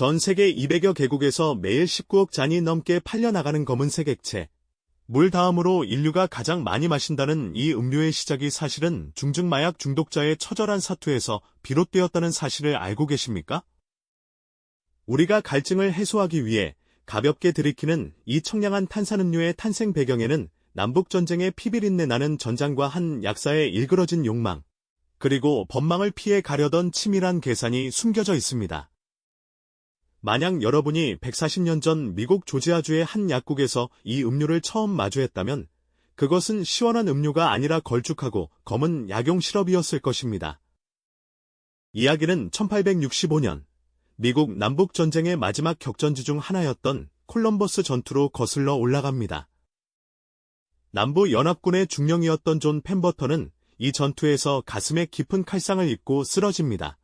전 세계 200여 개국에서 매일 19억 잔이 넘게 팔려나가는 검은색 액체. 물 다음으로 인류가 가장 많이 마신다는 이 음료의 시작이 사실은 중증마약 중독자의 처절한 사투에서 비롯되었다는 사실을 알고 계십니까? 우리가 갈증을 해소하기 위해 가볍게 들이키는 이 청량한 탄산음료의 탄생 배경에는 남북전쟁의 피비린내 나는 전장과 한 약사의 일그러진 욕망, 그리고 법망을 피해 가려던 치밀한 계산이 숨겨져 있습니다. 만약 여러분이 140년 전 미국 조지아주의 한 약국에서 이 음료를 처음 마주했다면 그것은 시원한 음료가 아니라 걸쭉하고 검은 약용 시럽이었을 것입니다. 이야기는 1865년 미국 남북전쟁의 마지막 격전지 중 하나였던 콜럼버스 전투로 거슬러 올라갑니다. 남부 연합군의 중령이었던 존 펜버턴은 이 전투에서 가슴에 깊은 칼상을 입고 쓰러집니다.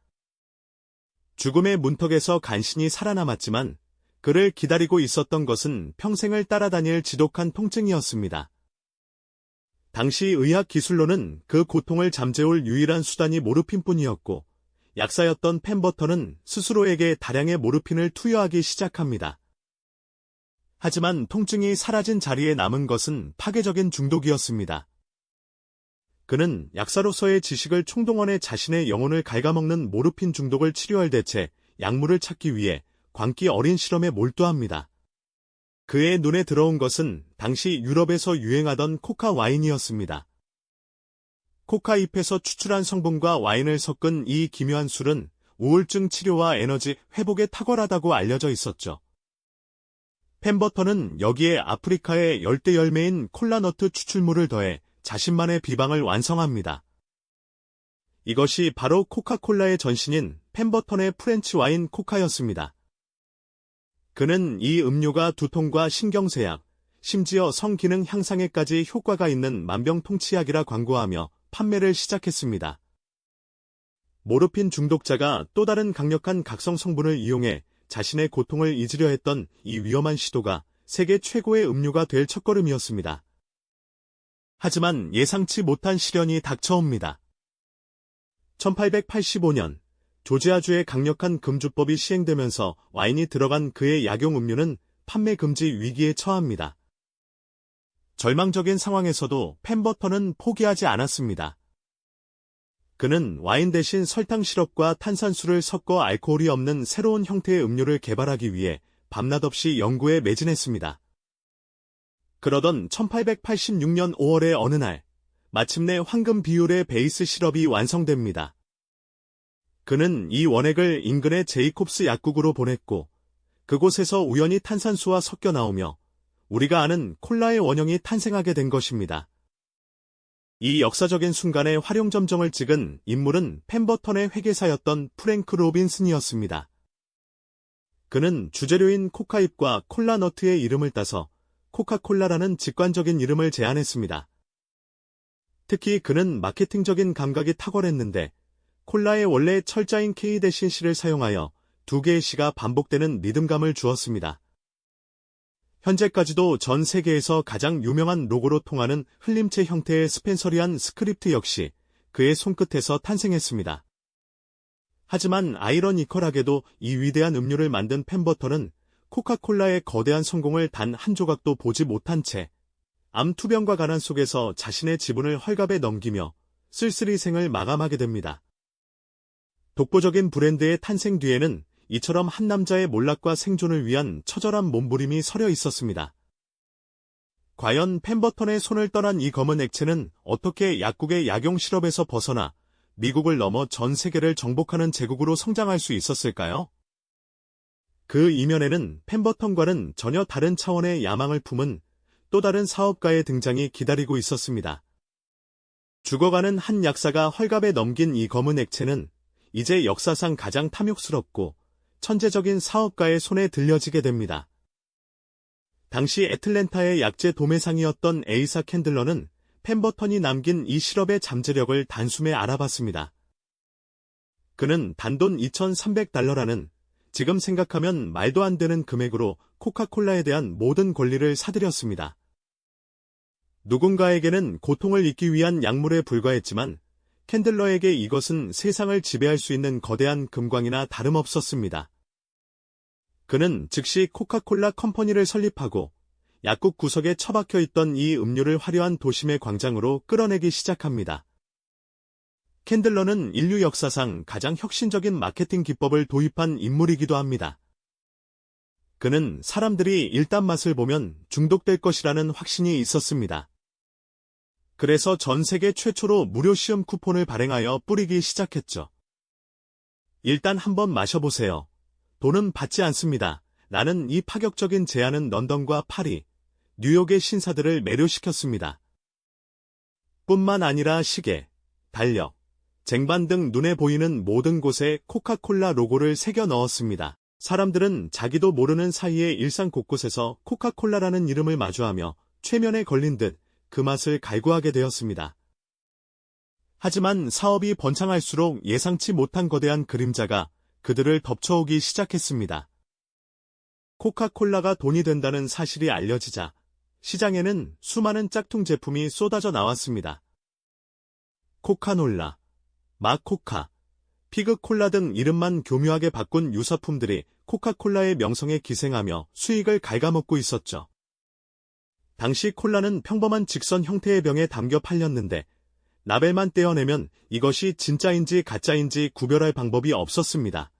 죽음의 문턱에서 간신히 살아남았지만 그를 기다리고 있었던 것은 평생을 따라다닐 지독한 통증이었습니다. 당시 의학 기술로는 그 고통을 잠재울 유일한 수단이 모르핀뿐이었고 약사였던 펜버턴은 스스로에게 다량의 모르핀을 투여하기 시작합니다. 하지만 통증이 사라진 자리에 남은 것은 파괴적인 중독이었습니다. 그는 약사로서의 지식을 총동원해 자신의 영혼을 갉아먹는 모르핀 중독을 치료할 대체 약물을 찾기 위해 광기 어린 실험에 몰두합니다. 그의 눈에 들어온 것은 당시 유럽에서 유행하던 코카 와인이었습니다. 코카 잎에서 추출한 성분과 와인을 섞은 이 기묘한 술은 우울증 치료와 에너지 회복에 탁월하다고 알려져 있었죠. 펜버턴은 여기에 아프리카의 열대 열매인 콜라너트 추출물을 더해 자신만의 비방을 완성합니다. 이것이 바로 코카콜라의 전신인 펜버턴의 프렌치 와인 코카였습니다. 그는 이 음료가 두통과 신경쇠약, 심지어 성기능 향상에까지 효과가 있는 만병통치약이라 광고하며 판매를 시작했습니다. 모르핀 중독자가 또 다른 강력한 각성 성분을 이용해 자신의 고통을 잊으려 했던 이 위험한 시도가 세계 최고의 음료가 될 첫걸음이었습니다. 하지만 예상치 못한 시련이 닥쳐옵니다. 1885년 조지아주의 강력한 금주법이 시행되면서 와인이 들어간 그의 약용 음료는 판매 금지 위기에 처합니다. 절망적인 상황에서도 펜버턴은 포기하지 않았습니다. 그는 와인 대신 설탕 시럽과 탄산수를 섞어 알코올이 없는 새로운 형태의 음료를 개발하기 위해 밤낮 없이 연구에 매진했습니다. 그러던 1886년 5월의 어느 날, 마침내 황금 비율의 베이스 시럽이 완성됩니다. 그는 이 원액을 인근의 제이콥스 약국으로 보냈고, 그곳에서 우연히 탄산수와 섞여 나오며 우리가 아는 콜라의 원형이 탄생하게 된 것입니다. 이 역사적인 순간에 활용점정을 찍은 인물은 펜버턴의 회계사였던 프랭크 로빈슨이었습니다. 그는 주재료인 코카잎과 콜라너트의 이름을 따서 코카콜라라는 직관적인 이름을 제안했습니다. 특히 그는 마케팅적인 감각이 탁월했는데 콜라의 원래 철자인 K 대신 C를 사용하여 두 개의 C가 반복되는 리듬감을 주었습니다. 현재까지도 전 세계에서 가장 유명한 로고로 통하는 흘림체 형태의 스펜서리한 스크립트 역시 그의 손끝에서 탄생했습니다. 하지만 아이러니컬하게도 이 위대한 음료를 만든 펜버턴은 코카콜라의 거대한 성공을 단 한 조각도 보지 못한 채 암투병과 가난 속에서 자신의 지분을 헐갑에 넘기며 쓸쓸히 생을 마감하게 됩니다. 독보적인 브랜드의 탄생 뒤에는 이처럼 한 남자의 몰락과 생존을 위한 처절한 몸부림이 서려 있었습니다. 과연 펜버턴의 손을 떠난 이 검은 액체는 어떻게 약국의 약용 시럽에서 벗어나 미국을 넘어 전 세계를 정복하는 제국으로 성장할 수 있었을까요? 그 이면에는 펜버턴과는 전혀 다른 차원의 야망을 품은 또 다른 사업가의 등장이 기다리고 있었습니다. 죽어가는 한 약사가 헐갑에 넘긴 이 검은 액체는 이제 역사상 가장 탐욕스럽고 천재적인 사업가의 손에 들려지게 됩니다. 당시 애틀랜타의 약재 도매상이었던 에이사 캔들러는 펜버턴이 남긴 이 시럽의 잠재력을 단숨에 알아봤습니다. 그는 단돈 2,300달러라는 지금 생각하면 말도 안 되는 금액으로 코카콜라에 대한 모든 권리를 사들였습니다. 누군가에게는 고통을 잊기 위한 약물에 불과했지만 캔들러에게 이것은 세상을 지배할 수 있는 거대한 금광이나 다름없었습니다. 그는 즉시 코카콜라 컴퍼니를 설립하고 약국 구석에 처박혀 있던 이 음료를 화려한 도심의 광장으로 끌어내기 시작합니다. 캔들러는 인류 역사상 가장 혁신적인 마케팅 기법을 도입한 인물이기도 합니다. 그는 사람들이 일단 맛을 보면 중독될 것이라는 확신이 있었습니다. 그래서 전 세계 최초로 무료 시험 쿠폰을 발행하여 뿌리기 시작했죠. 일단 한번 마셔보세요. 돈은 받지 않습니다. 나는 이 파격적인 제안은 런던과 파리, 뉴욕의 신사들을 매료시켰습니다. 뿐만 아니라 시계, 달력, 쟁반 등 눈에 보이는 모든 곳에 코카콜라 로고를 새겨 넣었습니다. 사람들은 자기도 모르는 사이에 일상 곳곳에서 코카콜라라는 이름을 마주하며 최면에 걸린 듯 그 맛을 갈구하게 되었습니다. 하지만 사업이 번창할수록 예상치 못한 거대한 그림자가 그들을 덮쳐오기 시작했습니다. 코카콜라가 돈이 된다는 사실이 알려지자 시장에는 수많은 짝퉁 제품이 쏟아져 나왔습니다. 코카놀라, 마코카, 피그콜라 등 이름만 교묘하게 바꾼 유사품들이 코카콜라의 명성에 기생하며 수익을 갉아먹고 있었죠. 당시 콜라는 평범한 직선 형태의 병에 담겨 팔렸는데 라벨만 떼어내면 이것이 진짜인지 가짜인지 구별할 방법이 없었습니다.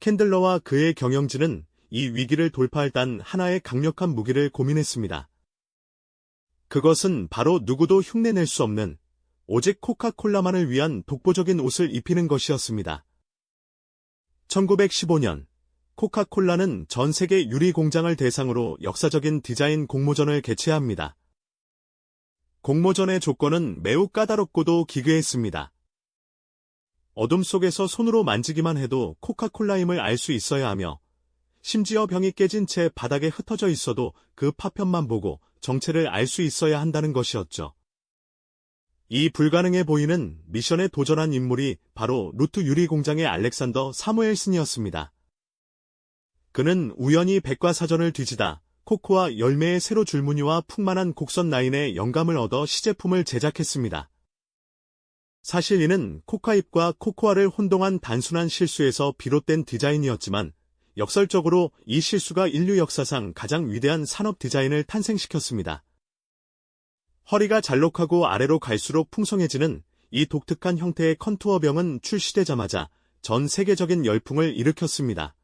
캔들러와 그의 경영진은 이 위기를 돌파할 단 하나의 강력한 무기를 고민했습니다. 그것은 바로 누구도 흉내낼 수 없는 오직 코카콜라만을 위한 독보적인 옷을 입히는 것이었습니다. 1915년 코카콜라는 전 세계 유리 공장을 대상으로 역사적인 디자인 공모전을 개최합니다. 공모전의 조건은 매우 까다롭고도 기괴했습니다. 어둠 속에서 손으로 만지기만 해도 코카콜라임을 알 수 있어야 하며 심지어 병이 깨진 채 바닥에 흩어져 있어도 그 파편만 보고 정체를 알 수 있어야 한다는 것이었죠. 이 불가능해 보이는 미션에 도전한 인물이 바로 루트 유리 공장의 알렉산더 사무엘슨이었습니다. 그는 우연히 백과사전을 뒤지다 코코아 열매의 세로 줄무늬와 풍만한 곡선 라인에 영감을 얻어 시제품을 제작했습니다. 사실 이는 코카잎과 코코아를 혼동한 단순한 실수에서 비롯된 디자인이었지만 역설적으로 이 실수가 인류 역사상 가장 위대한 산업 디자인을 탄생시켰습니다. 허리가 잘록하고 아래로 갈수록 풍성해지는 이 독특한 형태의 컨투어병은 출시되자마자 전 세계적인 열풍을 일으켰습니다.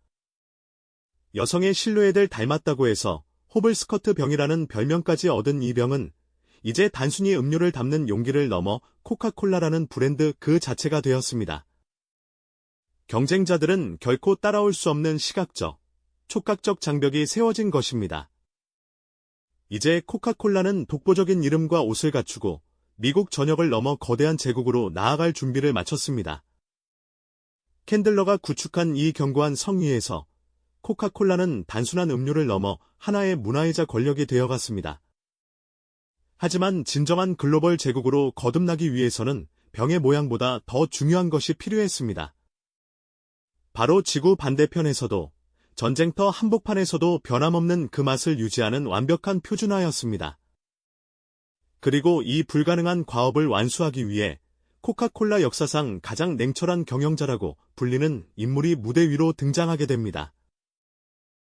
여성의 실루엣을 닮았다고 해서 호블 스커트 병이라는 별명까지 얻은 이 병은 이제 단순히 음료를 담는 용기를 넘어 코카콜라라는 브랜드 그 자체가 되었습니다. 경쟁자들은 결코 따라올 수 없는 시각적, 촉각적 장벽이 세워진 것입니다. 이제 코카콜라는 독보적인 이름과 옷을 갖추고 미국 전역을 넘어 거대한 제국으로 나아갈 준비를 마쳤습니다. 캔들러가 구축한 이 견고한 성위에서 코카콜라는 단순한 음료를 넘어 하나의 문화이자 권력이 되어갔습니다. 하지만 진정한 글로벌 제국으로 거듭나기 위해서는 병의 모양보다 더 중요한 것이 필요했습니다. 바로 지구 반대편에서도 전쟁터 한복판에서도 변함없는 그 맛을 유지하는 완벽한 표준화였습니다. 그리고 이 불가능한 과업을 완수하기 위해 코카콜라 역사상 가장 냉철한 경영자라고 불리는 인물이 무대 위로 등장하게 됩니다.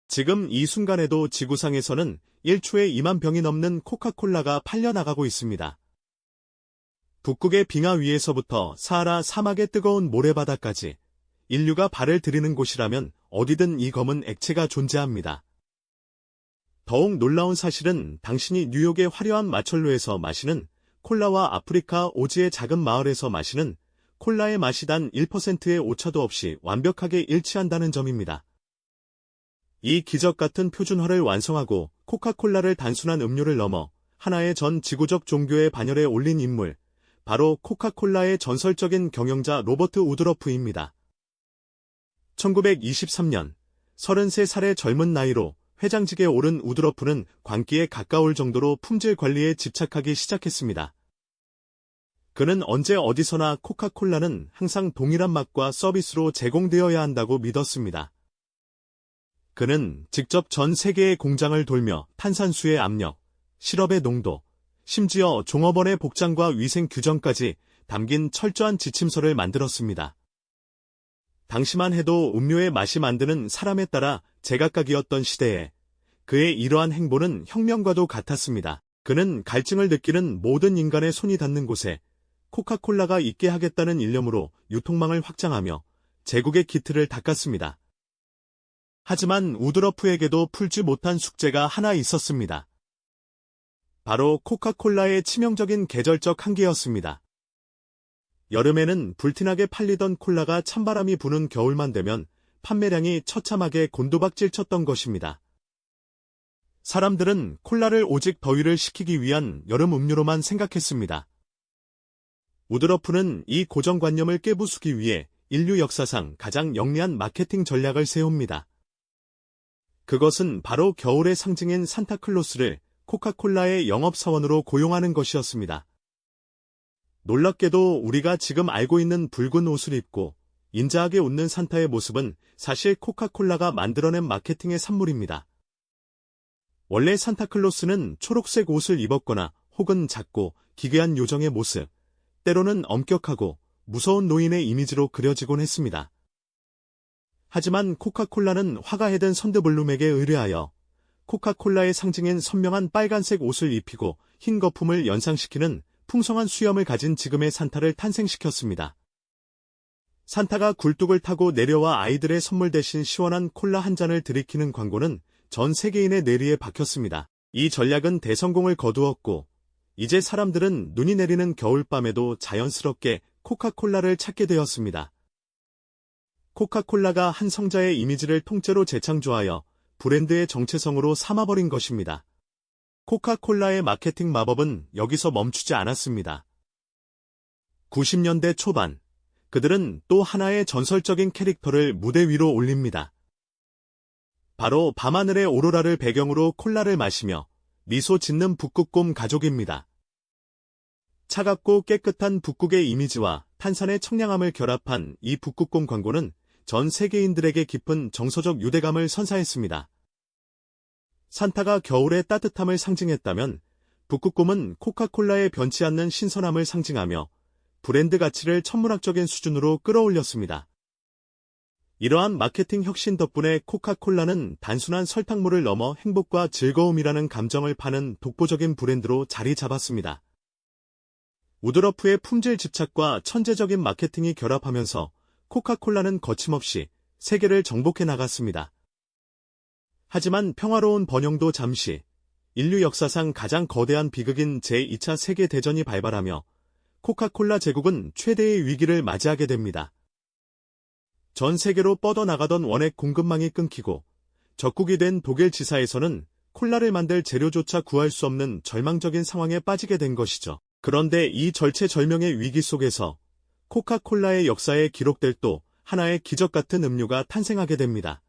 지금 이 순간에도 지구상에서는 1초에 2만 병이 넘는 코카콜라가 팔려나가고 있습니다. 북극의 빙하 위에서부터 사하라 사막의 뜨거운 모래바다까지 인류가 발을 들이는 곳이라면 어디든 이 검은 액체가 존재합니다. 더욱 놀라운 사실은 당신이 뉴욕의 화려한 마철로에서 마시는 콜라와 아프리카 오지의 작은 마을에서 마시는 콜라의 맛이 단 1%의 오차도 없이 완벽하게 일치한다는 점입니다. 이 기적 같은 표준화를 완성하고 코카콜라를 단순한 음료를 넘어 하나의 전 지구적 종교의 반열에 올린 인물, 바로 코카콜라의 전설적인 경영자 로버트 우드러프입니다. 1923년 33살의 젊은 나이로 회장직에 오른 우드러프는 광기에 가까울 정도로 품질 관리에 집착하기 시작했습니다. 그는 언제 어디서나 코카콜라는 항상 동일한 맛과 서비스로 제공되어야 한다고 믿었습니다. 그는 직접 전 세계의 공장을 돌며 탄산수의 압력, 시럽의 농도, 심지어 종업원의 복장과 위생 규정까지 담긴 철저한 지침서를 만들었습니다. 당시만 해도 음료의 맛이 만드는 사람에 따라 제각각이었던 시대에 그의 이러한 행보는 혁명과도 같았습니다. 그는 갈증을 느끼는 모든 인간의 손이 닿는 곳에 코카콜라가 있게 하겠다는 일념으로 유통망을 확장하며 제국의 기틀을 닦았습니다. 하지만 우드러프에게도 풀지 못한 숙제가 하나 있었습니다. 바로 코카콜라의 치명적인 계절적 한계였습니다. 여름에는 불티나게 팔리던 콜라가 찬바람이 부는 겨울만 되면 판매량이 처참하게 곤두박질 쳤던 것입니다. 사람들은 콜라를 오직 더위를 식히기 위한 여름 음료로만 생각했습니다. 우드러프는 이 고정관념을 깨부수기 위해 인류 역사상 가장 영리한 마케팅 전략을 세웁니다. 그것은 바로 겨울의 상징인 산타클로스를 코카콜라의 영업사원으로 고용하는 것이었습니다. 놀랍게도 우리가 지금 알고 있는 붉은 옷을 입고 인자하게 웃는 산타의 모습은 사실 코카콜라가 만들어낸 마케팅의 산물입니다. 원래 산타클로스는 초록색 옷을 입었거나 혹은 작고 기괴한 요정의 모습, 때로는 엄격하고 무서운 노인의 이미지로 그려지곤 했습니다. 하지만 코카콜라는 화가 해든 선드블룸에게 의뢰하여 코카콜라의 상징인 선명한 빨간색 옷을 입히고 흰 거품을 연상시키는 풍성한 수염을 가진 지금의 산타를 탄생시켰습니다. 산타가 굴뚝을 타고 내려와 아이들의 선물 대신 시원한 콜라 한 잔을 들이키는 광고는 전 세계인의 뇌리에 박혔습니다. 이 전략은 대성공을 거두었고 이제 사람들은 눈이 내리는 겨울밤에도 자연스럽게 코카콜라를 찾게 되었습니다. 코카콜라가 한 성자의 이미지를 통째로 재창조하여 브랜드의 정체성으로 삼아버린 것입니다. 코카콜라의 마케팅 마법은 여기서 멈추지 않았습니다. 90년대 초반, 그들은 또 하나의 전설적인 캐릭터를 무대 위로 올립니다. 바로 밤하늘의 오로라를 배경으로 콜라를 마시며 미소 짓는 북극곰 가족입니다. 차갑고 깨끗한 북극의 이미지와 탄산의 청량함을 결합한 이 북극곰 광고는 전 세계인들에게 깊은 정서적 유대감을 선사했습니다. 산타가 겨울의 따뜻함을 상징했다면 북극곰은 코카콜라의 변치 않는 신선함을 상징하며 브랜드 가치를 천문학적인 수준으로 끌어올렸습니다. 이러한 마케팅 혁신 덕분에 코카콜라는 단순한 설탕물을 넘어 행복과 즐거움이라는 감정을 파는 독보적인 브랜드로 자리 잡았습니다. 우드러프의 품질 집착과 천재적인 마케팅이 결합하면서 코카콜라는 거침없이 세계를 정복해 나갔습니다. 하지만 평화로운 번영도 잠시 인류 역사상 가장 거대한 비극인 제2차 세계대전이 발발하며 코카콜라 제국은 최대의 위기를 맞이하게 됩니다. 전 세계로 뻗어나가던 원액 공급망이 끊기고 적국이 된 독일 지사에서는 콜라를 만들 재료조차 구할 수 없는 절망적인 상황에 빠지게 된 것이죠. 그런데 이 절체절명의 위기 속에서 코카콜라의 역사에 기록될 또 하나의 기적 같은 음료가 탄생하게 됩니다.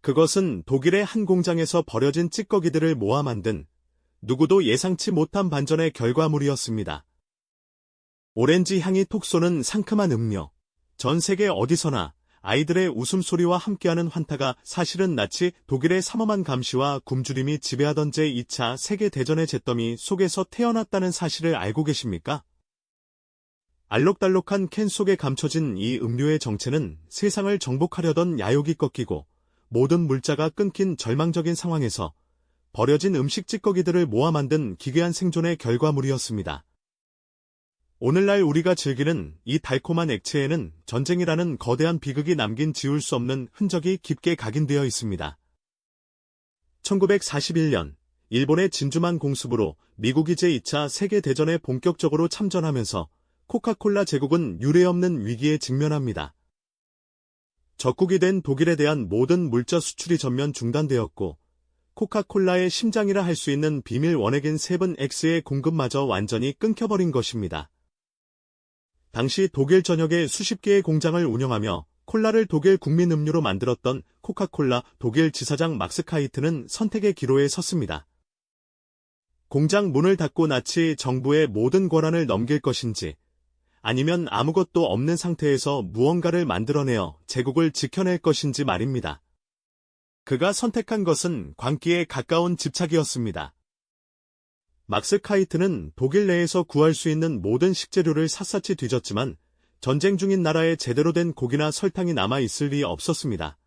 그것은 독일의 한 공장에서 버려진 찌꺼기들을 모아 만든 누구도 예상치 못한 반전의 결과물이었습니다. 오렌지 향이 톡 쏘는 상큼한 음료. 전 세계 어디서나 아이들의 웃음소리와 함께하는 환타가 사실은 나치 독일의 삼엄한 감시와 굶주림이 지배하던 제2차 세계대전의 잿더미 속에서 태어났다는 사실을 알고 계십니까? 알록달록한 캔 속에 감춰진 이 음료의 정체는 세상을 정복하려던 야욕이 꺾이고 모든 물자가 끊긴 절망적인 상황에서 버려진 음식 찌꺼기들을 모아 만든 기괴한 생존의 결과물이었습니다. 오늘날 우리가 즐기는 이 달콤한 액체에는 전쟁이라는 거대한 비극이 남긴 지울 수 없는 흔적이 깊게 각인되어 있습니다. 1941년 일본의 진주만 공습으로 미국이 제2차 세계대전에 본격적으로 참전하면서 코카콜라 제국은 유례없는 위기에 직면합니다. 적국이 된 독일에 대한 모든 물자 수출이 전면 중단되었고 코카콜라의 심장이라 할 수 있는 비밀 원액인 세븐 X의 공급마저 완전히 끊겨버린 것입니다. 당시 독일 전역에 수십 개의 공장을 운영하며 콜라를 독일 국민 음료로 만들었던 코카콜라 독일 지사장 막스 카이트는 선택의 기로에 섰습니다. 공장 문을 닫고 나치 정부의 모든 권한을 넘길 것인지 아니면 아무것도 없는 상태에서 무언가를 만들어내어 제국을 지켜낼 것인지 말입니다. 그가 선택한 것은 광기에 가까운 집착이었습니다. 막스 카이트는 독일 내에서 구할 수 있는 모든 식재료를 샅샅이 뒤졌지만 전쟁 중인 나라에 제대로 된 고기나 설탕이 남아 있을 리 없었습니다.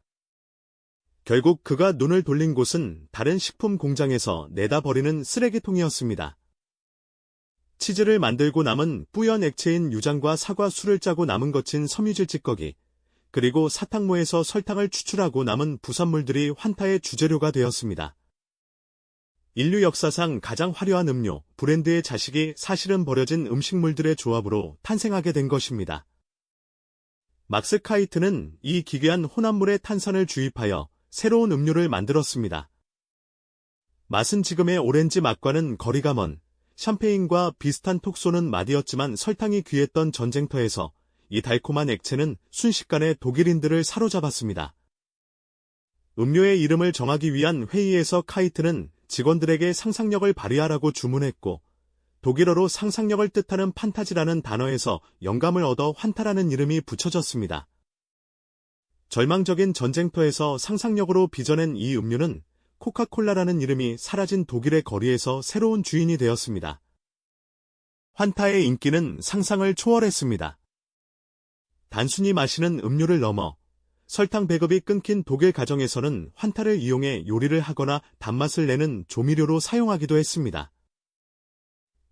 결국 그가 눈을 돌린 곳은 다른 식품 공장에서 내다 버리는 쓰레기통이었습니다. 치즈를 만들고 남은 뿌연 액체인 유장과 사과 술을 짜고 남은 거친 섬유질 찌꺼기, 그리고 사탕모에서 설탕을 추출하고 남은 부산물들이 환타의 주재료가 되었습니다. 인류 역사상 가장 화려한 음료, 브랜드의 자식이 사실은 버려진 음식물들의 조합으로 탄생하게 된 것입니다. 막스 카이트는 이 기괴한 혼합물에 탄산을 주입하여 새로운 음료를 만들었습니다. 맛은 지금의 오렌지 맛과는 거리가 먼 샴페인과 비슷한 톡 쏘는 맛이었지만 설탕이 귀했던 전쟁터에서 이 달콤한 액체는 순식간에 독일인들을 사로잡았습니다. 음료의 이름을 정하기 위한 회의에서 카이트는 직원들에게 상상력을 발휘하라고 주문했고 독일어로 상상력을 뜻하는 판타지라는 단어에서 영감을 얻어 환타라는 이름이 붙여졌습니다. 절망적인 전쟁터에서 상상력으로 빚어낸 이 음료는 코카콜라라는 이름이 사라진 독일의 거리에서 새로운 주인이 되었습니다. 환타의 인기는 상상을 초월했습니다. 단순히 마시는 음료를 넘어 설탕 배급이 끊긴 독일 가정에서는 환타를 이용해 요리를 하거나 단맛을 내는 조미료로 사용하기도 했습니다.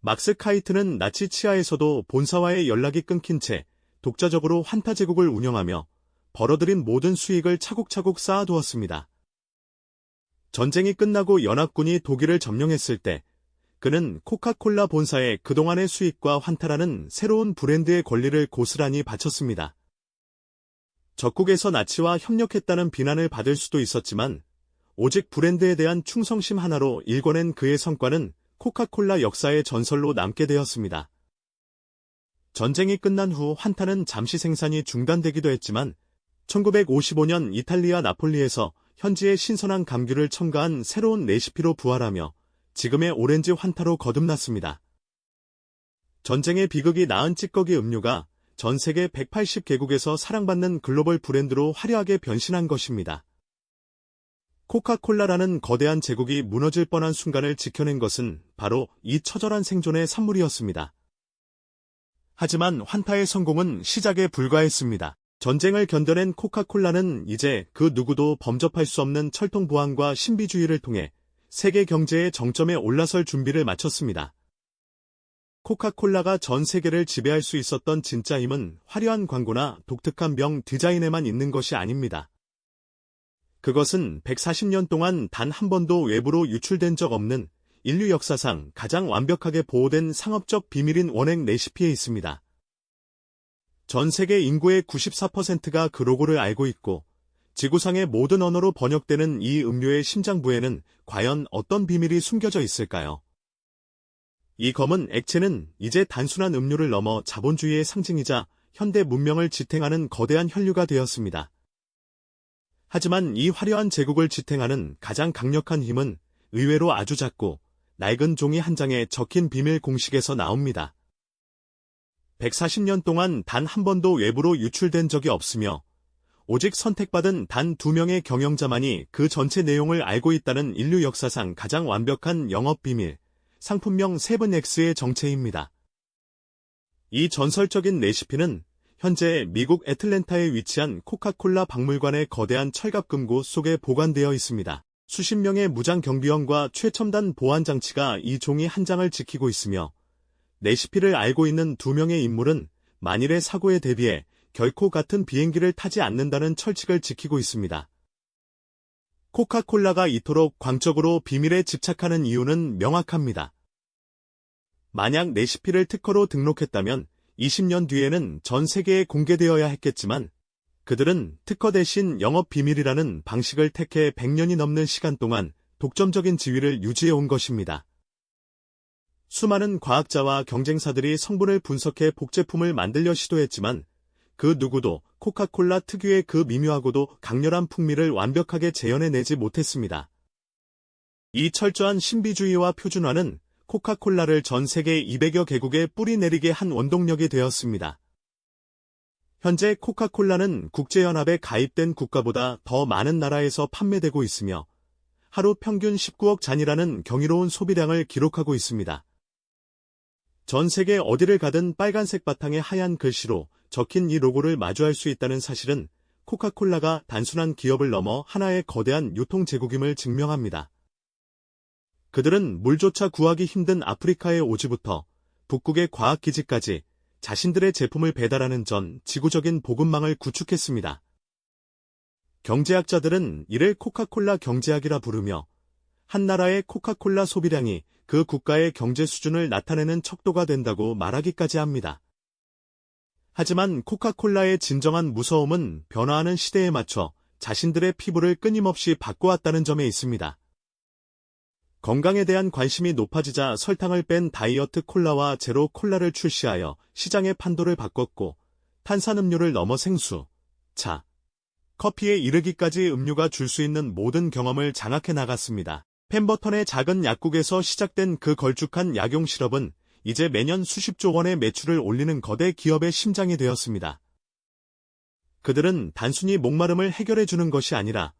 막스 카이트는 나치 치하에서도 본사와의 연락이 끊긴 채 독자적으로 환타 제국을 운영하며 벌어들인 모든 수익을 차곡차곡 쌓아두었습니다. 전쟁이 끝나고 연합군이 독일을 점령했을 때 그는 코카콜라 본사의 그동안의 수익과 환타라는 새로운 브랜드의 권리를 고스란히 바쳤습니다. 적국에서 나치와 협력했다는 비난을 받을 수도 있었지만 오직 브랜드에 대한 충성심 하나로 일궈낸 그의 성과는 코카콜라 역사의 전설로 남게 되었습니다. 전쟁이 끝난 후 환타는 잠시 생산이 중단되기도 했지만 1955년 이탈리아 나폴리에서 현지의 신선한 감귤을 첨가한 새로운 레시피로 부활하며 지금의 오렌지 환타로 거듭났습니다. 전쟁의 비극이 낳은 찌꺼기 음료가 전 세계 180개국에서 사랑받는 글로벌 브랜드로 화려하게 변신한 것입니다. 코카콜라라는 거대한 제국이 무너질 뻔한 순간을 지켜낸 것은 바로 이 처절한 생존의 산물이었습니다. 하지만 환타의 성공은 시작에 불과했습니다. 전쟁을 견뎌낸 코카콜라는 이제 그 누구도 범접할 수 없는 철통 보안과 신비주의를 통해 세계 경제의 정점에 올라설 준비를 마쳤습니다. 코카콜라가 전 세계를 지배할 수 있었던 진짜 힘은 화려한 광고나 독특한 병 디자인에만 있는 것이 아닙니다. 그것은 140년 동안 단 한 번도 외부로 유출된 적 없는 인류 역사상 가장 완벽하게 보호된 상업적 비밀인 원액 레시피에 있습니다. 전 세계 인구의 94%가 그 로고를 알고 있고 지구상의 모든 언어로 번역되는 이 음료의 심장부에는 과연 어떤 비밀이 숨겨져 있을까요? 이 검은 액체는 이제 단순한 음료를 넘어 자본주의의 상징이자 현대 문명을 지탱하는 거대한 혈류가 되었습니다. 하지만 이 화려한 제국을 지탱하는 가장 강력한 힘은 의외로 아주 작고 낡은 종이 한 장에 적힌 비밀 공식에서 나옵니다. 140년 동안 단 한 번도 외부로 유출된 적이 없으며 오직 선택받은 단 두 명의 경영자만이 그 전체 내용을 알고 있다는 인류 역사상 가장 완벽한 영업 비밀, 상품명 세븐엑스의 정체입니다. 이 전설적인 레시피는 현재 미국 애틀랜타에 위치한 코카콜라 박물관의 거대한 철갑금고 속에 보관되어 있습니다. 수십 명의 무장 경비원과 최첨단 보안 장치가 이 종이 한 장을 지키고 있으며 레시피를 알고 있는 두 명의 인물은 만일의 사고에 대비해 결코 같은 비행기를 타지 않는다는 철칙을 지키고 있습니다. 코카콜라가 이토록 광적으로 비밀에 집착하는 이유는 명확합니다. 만약 레시피를 특허로 등록했다면 20년 뒤에는 전 세계에 공개되어야 했겠지만 그들은 특허 대신 영업 비밀이라는 방식을 택해 100년이 넘는 시간 동안 독점적인 지위를 유지해 온 것입니다. 수많은 과학자와 경쟁사들이 성분을 분석해 복제품을 만들려 시도했지만 그 누구도 코카콜라 특유의 그 미묘하고도 강렬한 풍미를 완벽하게 재현해내지 못했습니다. 이 철저한 신비주의와 표준화는 코카콜라를 전 세계 200여 개국에 뿌리내리게 한 원동력이 되었습니다. 현재 코카콜라는 국제연합에 가입된 국가보다 더 많은 나라에서 판매되고 있으며 하루 평균 19억 잔이라는 경이로운 소비량을 기록하고 있습니다. 전 세계 어디를 가든 빨간색 바탕의 하얀 글씨로 적힌 이 로고를 마주할 수 있다는 사실은 코카콜라가 단순한 기업을 넘어 하나의 거대한 유통 제국임을 증명합니다. 그들은 물조차 구하기 힘든 아프리카의 오지부터 북극의 과학기지까지 자신들의 제품을 배달하는 전 지구적인 보급망을 구축했습니다. 경제학자들은 이를 코카콜라 경제학이라 부르며 한 나라의 코카콜라 소비량이 그 국가의 경제 수준을 나타내는 척도가 된다고 말하기까지 합니다. 하지만 코카콜라의 진정한 무서움은 변화하는 시대에 맞춰 자신들의 피부를 끊임없이 바꿔왔다는 점에 있습니다. 건강에 대한 관심이 높아지자 설탕을 뺀 다이어트 콜라와 제로 콜라를 출시하여 시장의 판도를 바꿨고 탄산음료를 넘어 생수, 차, 커피에 이르기까지 음료가 줄 수 있는 모든 경험을 장악해 나갔습니다. 펜버턴의 작은 약국에서 시작된 그 걸쭉한 약용 시럽은 이제 매년 수십조 원의 매출을 올리는 거대 기업의 심장이 되었습니다. 그들은 단순히 목마름을 해결해주는 것이 아니라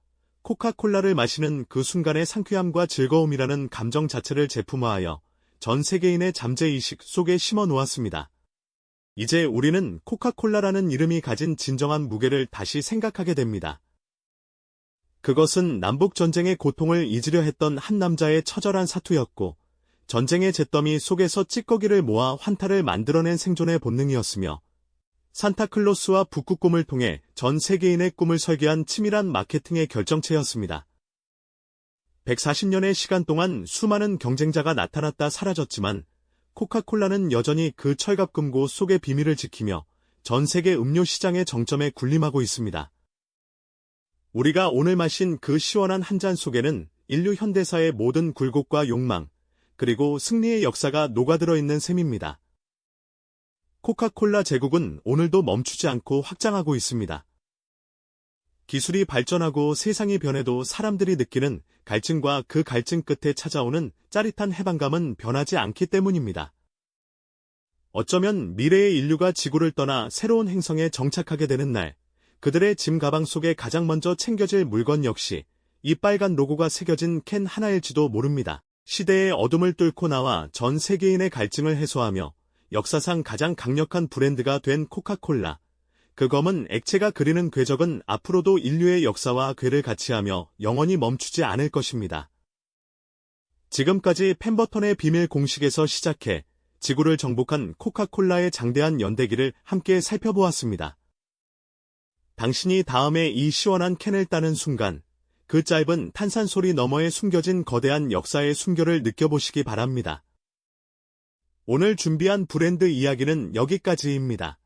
코카콜라를 마시는 그 순간의 상쾌함과 즐거움이라는 감정 자체를 제품화하여 전 세계인의 잠재의식 속에 심어 놓았습니다. 이제 우리는 코카콜라라는 이름이 가진 진정한 무게를 다시 생각하게 됩니다. 그것은 남북전쟁의 고통을 잊으려 했던 한 남자의 처절한 사투였고, 전쟁의 잿더미 속에서 찌꺼기를 모아 환타를 만들어낸 생존의 본능이었으며, 산타클로스와 북극곰을 통해 전 세계인의 꿈을 설계한 치밀한 마케팅의 결정체였습니다. 140년의 시간 동안 수많은 경쟁자가 나타났다 사라졌지만 코카콜라는 여전히 그 철갑금고 속의 비밀을 지키며 전 세계 음료 시장의 정점에 군림하고 있습니다. 우리가 오늘 마신 그 시원한 한 잔 속에는 인류 현대사의 모든 굴곡과 욕망, 그리고 승리의 역사가 녹아들어 있는 셈입니다. 코카콜라 제국은 오늘도 멈추지 않고 확장하고 있습니다. 기술이 발전하고 세상이 변해도 사람들이 느끼는 갈증과 그 갈증 끝에 찾아오는 짜릿한 해방감은 변하지 않기 때문입니다. 어쩌면 미래의 인류가 지구를 떠나 새로운 행성에 정착하게 되는 날, 그들의 짐 가방 속에 가장 먼저 챙겨질 물건 역시 이 빨간 로고가 새겨진 캔 하나일지도 모릅니다. 시대의 어둠을 뚫고 나와 전 세계인의 갈증을 해소하며 역사상 가장 강력한 브랜드가 된 코카콜라. 그 검은 액체가 그리는 궤적은 앞으로도 인류의 역사와 궤를 같이하며 영원히 멈추지 않을 것입니다. 지금까지 펜버턴의 비밀 공식에서 시작해 지구를 정복한 코카콜라의 장대한 연대기를 함께 살펴보았습니다. 당신이 다음에 이 시원한 캔을 따는 순간 그 짧은 탄산소리 너머에 숨겨진 거대한 역사의 순결을 느껴보시기 바랍니다. 오늘 준비한 브랜드 이야기는 여기까지입니다.